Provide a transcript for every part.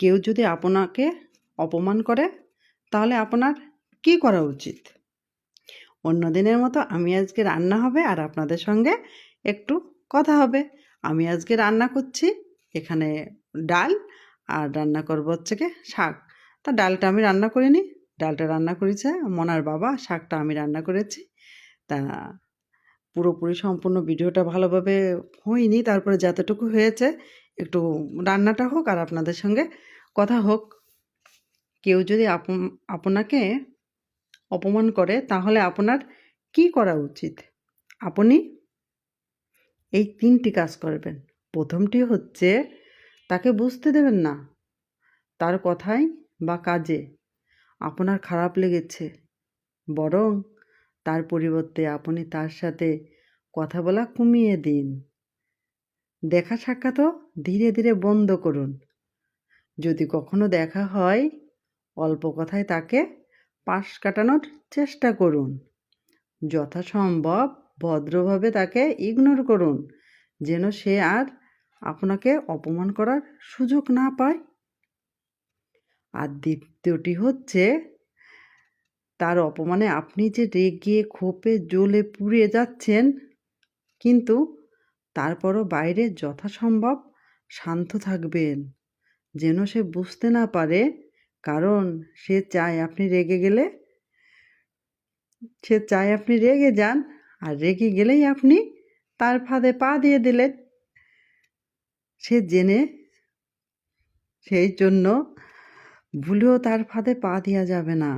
কেউ যদি আপনাকে অপমান করে, তাহলে আপনার কী করা উচিত? অন্য দিনের মতো আমি আজকে রান্না হবে আর আপনাদের সঙ্গে একটু কথা হবে। আমি আজকে রান্না করছি এখানে ডাল আর রান্না করব হচ্ছে কি শাক। তা ডালটা আমি রান্না করিনি, ডালটা রান্না করেছে মনার বাবা, শাকটা আমি রান্না করেছি। তা পুরোপুরি সম্পূর্ণ ভিডিওটা ভালোভাবে হয়নি, তারপরে যতটুকু হয়েছে একটু রান্নাটা হোক আর আপনাদের সঙ্গে কথা হোক। কেউ যদি আপন- আপনাকে অপমান করে, তাহলে আপনার কি করা উচিত? আপনি এই তিনটি কাজ করবেন। প্রথমটি হচ্ছে তাকে বুঝতে দেবেন না তার কথায় বা কাজে আপনার খারাপ লেগেছে, বরং তার পরিবর্তে আপনি তার সাথে কথা বলা কমিয়ে দিন। দেখা সাক্ষাৎও ধীরে ধীরে বন্ধ করুন। যদি কখনো দেখা হয়, অল্প কথায় তাকে পাশ কাটানোর চেষ্টা করুন। যথাসম্ভব ভদ্রভাবে তাকে ইগনোর করুন, যেন সে আর আপনাকে অপমান করার সুযোগ না পায়। আর দ্বিতীয়টি হচ্ছে, তার অপমানে আপনি যে রেগে ক্ষোভে জ্বলে পুড়ে যাচ্ছেন, কিন্তু তারপরও বাইরে যথাসম্ভব শান্ত থাকবেন, যেন সে বুঝতে না পারে, কারণ সে চায় আপনি রেগে গেলে, সে চায় আপনি রেগে যান, আর রেগে গেলেই আপনি তার ফাঁদে পা দিয়ে দিলেন। সে জেনে সেই জন্য ভুলেও তার ফাঁদে পা দেওয়া যাবে না।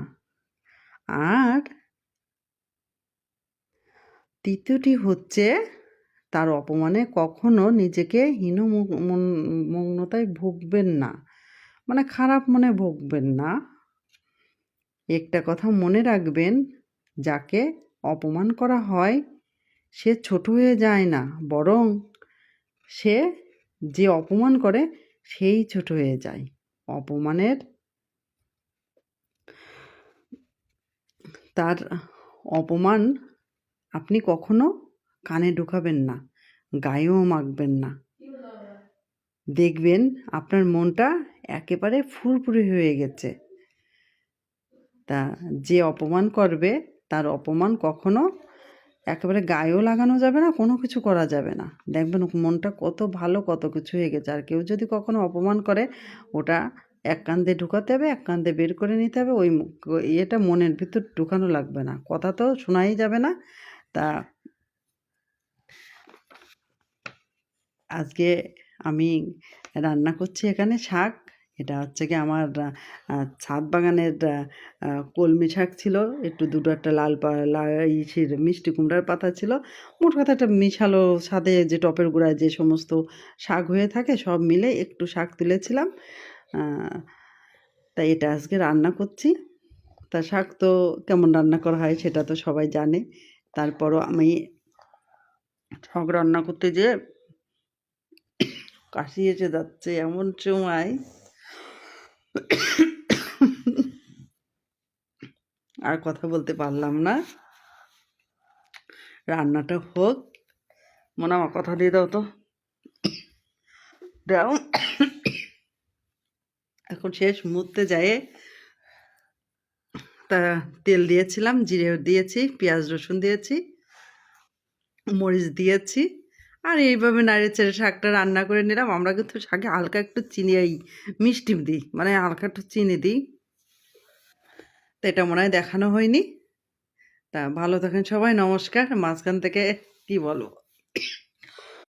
আর তৃতীয়টি হচ্ছে তার অপমানে কখনো নিজেকে হীন মগ্নতায় ভুগবেন না। মানে খারাপ মনে ভুগবেন না। একটা কথা মনে রাখবেন, যাকে অপমান করা হয়, সে ছোট হয়ে যায় না, বরং সে যে অপমান করে, সেই ছোট হয়ে যায়। অপমানের তার অপমান আপনি কখনো কানে ঢুকাবেন না, গায়েও মাখবেন না। দেখবেন আপনার মনটা একেবারে ফুরফুরি হয়ে গেছে। তা যে অপমান করবে, তার অপমান কখনো একেবারে গায়েও লাগানো যাবে না, কোনো কিছু করা যাবে না। দেখবেন মনটা কত ভালো, কত কিছু হয়ে গেছে। আর কেউ যদি কখনো অপমান করে, ওটা এক কান্দে ঢুকাতে হবে, এক কান্দে বের করে নিতে হবে, ওই ইয়েটা মনের ভিতর ঢুকানো লাগবে না। কথা তো শোনাই যাবে না। তা আজকে আমি রান্না করছি এখানে শাক। এটা হচ্ছে কি আমার ছাদ বাগানের কলমি শাক ছিল। একটু দুটো একটা লাল ইসের মিষ্টি কুমড়ার পাতা ছিল। মোট কথা একটা মিশালো ছাদে যে টপের গোড়ায় যে সমস্ত শাক হয়ে থাকে সব মিলে একটু শাক তুলেছিলাম। তাই এটা আজকে রান্না করছি। তা শাক তো কেমন রান্না করা হয় সেটা তো সবাই জানে। তারপরও আমি শাক রান্না করতে যে কাশি এসে যাচ্ছে এমন সময় আর কথা বলতে পারলাম না। রান্নাটা হোক। মনে আমার কথা দিয়ে দাও তো। দাও। এখন শেষ মুহূর্তে যায় তা তেল দিয়েছিলাম, জিরে দিয়েছি, পেঁয়াজ রসুন দিয়েছি, মরিচ দিয়েছি। আর এইভাবে নাড়ে ছেড়ে শাকটা রান্না করে নিলাম। আমরা কিন্তু শাকে হালকা একটু চিনি এই মিষ্টি দিই মানে হালকা একটু চিনি দিই। তো এটা মনে হয় দেখানো হয়নি। তা ভালো থাকেন সবাই, নমস্কার। মাঝখান থেকে কি বলব